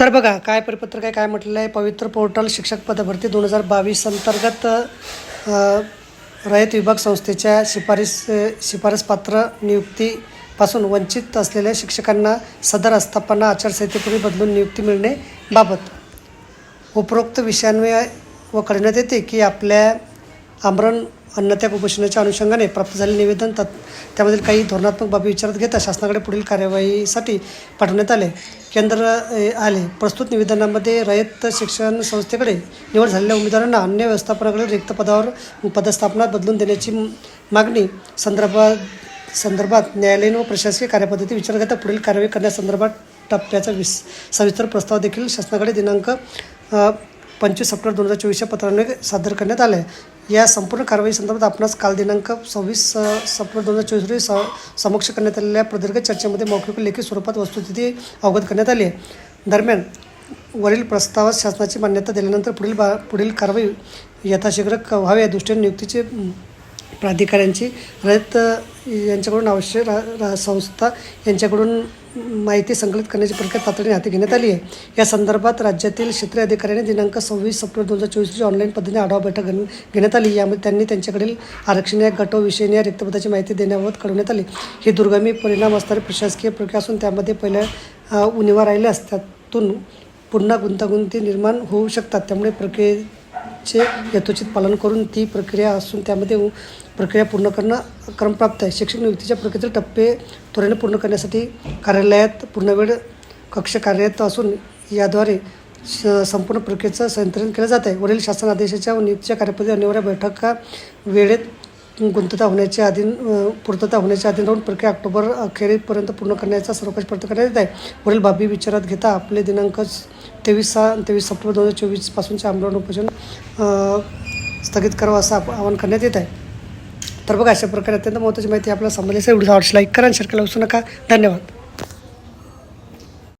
तर बघा काय परिपत्रक आहे काय म्हटलेलं आहे? पवित्र पोर्टल शिक्षक पदभरती दोन हजार बावीस अंतर्गत रयत विभाग संस्थेच्या शिफारस शिफारसपात्र नियुक्तीपासून वंचित असलेल्या शिक्षकांना सदर आस्थापना आचारसंहितेपूर्वी बदलून नियुक्ती मिळणे बाबत. उपरोक्त विषयान्वय व करण्यात येते की आपल्या आमरण अन्नत्याग उपोषणाच्या अनुषंगाने प्राप्त झालेले निवेदन तत् त्यामधील काही धोरणात्मक बाबी विचारात घेता शासनाकडे पुढील कार्यवाहीसाठी पाठवण्यात आले. केंद्र आले. प्रस्तुत निवेदनामध्ये रयत शिक्षण संस्थेकडे निवड झालेल्या उमेदवारांना अन्य व्यवस्थापनाकडे रिक्त पदावर पदस्थापना बदलून देण्याची मागणी संदर्भात संदर्भात न्यायालयीन व प्रशासकीय कार्यपद्धती विचारात घेता पुढील कारवाई करण्यासंदर्भात टप्प्याचा विस सविस्तर प्रस्ताव देखील शासनाकडे दिनांक पंचवीस सप्टेंबर दोन हजार चोवीसच्या पत्राने सादर करण्यात आले या संपूर्ण कारवाई संदर्भात आपणास काल दिनांक सव्वीस सप्टेंबर दोन हजार चोवीस रोजी स समक्ष करण्यात आलेल्या प्रदीर्घ चर्चेमध्ये मौखिक लेखी स्वरूपात वस्तुस्थिती अवगत करण्यात आली आहे. दरम्यान वरील प्रस्तावास शासनाची मान्यता दिल्यानंतर पुढील बा पुढील कारवाई यथाशीघ्र व्हावी या दृष्टीने नियुक्तीचे प्राधिकाऱ्यांची रयत यांच्याकडून आवश्यक रा, रा संस्था यांच्याकडून माहिती संकलित करण्याची प्रक्रिया तातडीने हाती घेण्यात आली आहे. या संदर्भात राज्यातील क्षेत्रीय अधिकाऱ्यांनी दिनांक सव्वीस सप्टेंबर दोन हजार चोवीस रोजी ऑनलाईन पद्धतीने आढावा बैठक घेण्यात आली. यामध्ये त्यांनी त्यांच्याकडील आरक्षण या गटोविषयी या रिक्तपदाची माहिती देण्याबाबत कळवण्यात आली. ही दुर्गामी परिणाम असणारी प्रशासकीय प्रक्रिया असून त्यामध्ये पहिल्या उणिवा राहिल्या असतात त्यातून पुन्हा गुंतागुंती निर्माण होऊ शकतात. त्यामुळे प्रक्रिये चे यथोचित पालन करून ती प्रक्रिया असून त्यामध्ये प्रक्रिया पूर्ण करणं क्रमप्राप्त आहे. शिक्षक नियुक्तीच्या प्रक्रियेचे टप्पे त्वरेने पूर्ण करण्यासाठी कार्यालयात पूर्णवेळ कक्ष कार्यरत असून याद्वारे संपूर्ण प्रक्रियेचं संतरण केलं जात आहे. वरील शासन आदेशाच्या व नियुक्तीच्या कार्यपद्धती अनिवार्य बैठका वेळेत गुंतता होण्याच्या आधी पूर्तता होण्याच्या आधी राहून प्रक्रिया ऑक्टोबर अखेरीपर्यंत पूर्ण करण्याचा सर्वकाश प्रयत्न करण्यात येत आहे. वरील बाबी विचारात घेता आपले दिनांक तेवीस सहा तेवीस सप्टेंबर दोन हजार चोवीसपासूनचे आमरण उपोषण स्थगित करावं असं आप- आवाहन करण्यात येत आहे. तर बघा अशा प्रकारे अत्यंत महत्त्वाची माहिती आपल्याला समजली असेल. व्हिडिओ आवडल्यास लाईक करा आणि शेअर करायला विसरू नका. धन्यवाद.